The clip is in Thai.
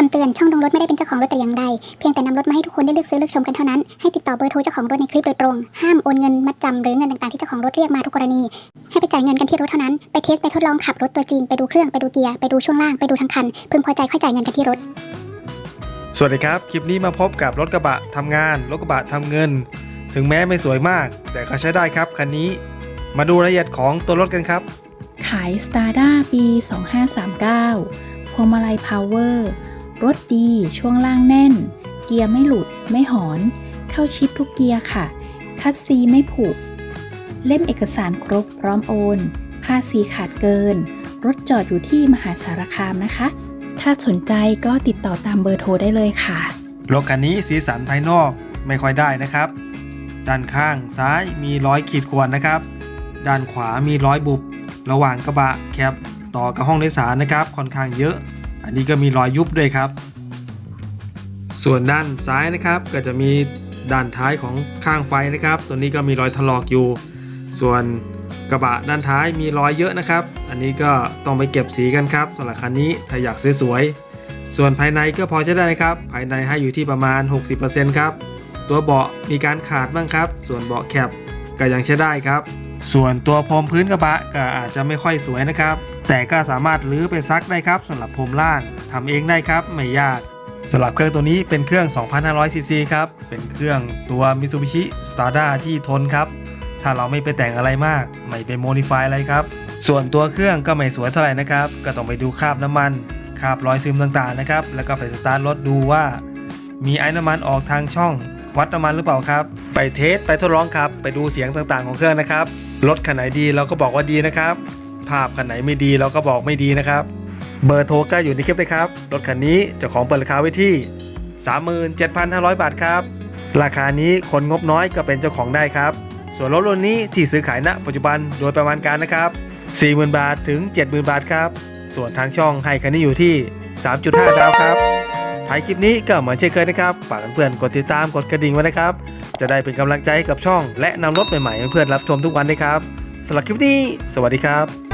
คำเตือนช่องลงรถไม่ได้เป็นเจ้าของรถแต่อย่างใด เพียงแต่นำรถมาให้ทุกคนได้เลือกซื้อเลือกชมกันเท่านั้น ให้ติดต่อเบอร์โทรเจ้าของรถในคลิปโดยตรง ห้ามโอนเงินมัดจำหรือเงินต่างๆที่เจ้าของรถเรียกมาทุกกรณี ให้ไปจ่ายเงินกันที่รถเท่านั้น ไปเทสไปทดลองขับรถตัวจริง ไปดูเครื่องไปดูเกียร์ไปดูช่วงล่างไปดูทั้งคัน พึงพอใจค่อยจ่ายเงินกันที่รถ สวัสดีครับ คลิปนี้มาพบกับรถกระบะทำงาน รถกระบะทำเงิน ถึงแม้ไม่สวยมาก แต่ก็ใช้ได้ครับคันนี้ มาดูรายละเอียดของตัวรถกันครับ ขาย s t a r d a ปี 2539พวงมาลัยพาวเวอร์ รถดี ช่วงล่างแน่น เกียร์ไม่หลุด ไม่หอน เข้าชิดทุกเกียร์ค่ะ คัดซีไม่ผุเล่มเอกสารครบพร้อมโอน ภาษีขาดเกิน รถจอดอยู่ที่มหาสารคามนะคะ ถ้าสนใจก็ติดต่อตามเบอร์โทรได้เลยค่ะ รถคันนี้สีสันภายนอกไม่ค่อยได้นะครับ ด้านข้างซ้ายมีร้อยขีดข่วนนะครับ ด้านขวามีร้อยบุบ ระหว่างกระบะแคบต่อกับห้องโดยสารนะครับ ค่อนข้างเยอะ อันนี้ก็มีรอยยุบด้วยครับ ส่วนด้านซ้ายนะครับก็จะมีด้านท้ายของข้างไฟนะครับ ตัวนี้ก็มีรอยถลอกอยู่ ส่วนกระบะด้านท้ายมีรอยเยอะนะครับ อันนี้ก็ต้องไปเก็บสีกันครับสำหรับคันนี้ถ้าอยากสวยๆส่วนภายในก็พอใช้ได้นะครับ ภายในให้อยู่ที่ประมาณ 60%ครับ ตัวเบาะมีการขาดบ้างครับ ส่วนเบาะแคบก็ยังใช้ได้ครับ ส่วนตัวพรมพื้นกระบะก็อาจจะไม่ค่อยสวยนะครับ แต่ก็สามารถรื้อไปซักได้ครับสำหรับพรมล่างทำเองได้ครับไม่ยากสำหรับเครื่องตัวนี้เป็นเครื่อง 2,500 ซีซีครับ เป็นเครื่องตัว Mitsubishi Stada ที่ทนครับ ถ้าเราไม่ไปแต่งอะไรมาก ไม่ไปโมดิฟายอะไรครับ ส่วนตัวเครื่องก็ไม่สวยเท่าไหร่นะครับ ก็ต้องไปดูคราบน้ำมัน คราบรอยซึมต่างๆนะครับ แล้วก็ไปสตาร์ทรถดูว่า มีไอ้น้ำมันออกทางช่อง วัดน้ำมันหรือเปล่าครับ ไปเทส ไปทดลองครับ ไปดูเสียงต่างๆของเครื่องนะครับ รถคันไหนดีเราก็บอกว่าดีนะครับ ภาพคันไหนไม่ดีเราก็บอกไม่ดีนะครับ เบอร์โทรก็อยู่ในคลิปเลยครับ รถคันนี้เจ้าของเปิดราคาไว้ที่ 37,500 บาทครับ ราคานี้คนงบน้อยก็เป็นเจ้าของได้ครับ ส่วนรถรุ่นนี้ที่ซื้อขายณปัจจุบันโดยประมาณการนะครับ 40,000 บาทถึง 70,000 บาทครับ ส่วนทางช่องให้คันนี้อยู่ที่ 3.5 ดาวครับท้ายคลิปนี้ก็เหมือนเช่นเคยนะครับฝากเพื่อนๆกดติดตามกดกระดิ่งไว้นะครับ จะได้เป็นกำลังใจให้กับช่อง และนำรถใหม่ๆให้เพื่อนรับชมทุกวันนะครับสำหรับคลิปนี้ สวัสดีครับ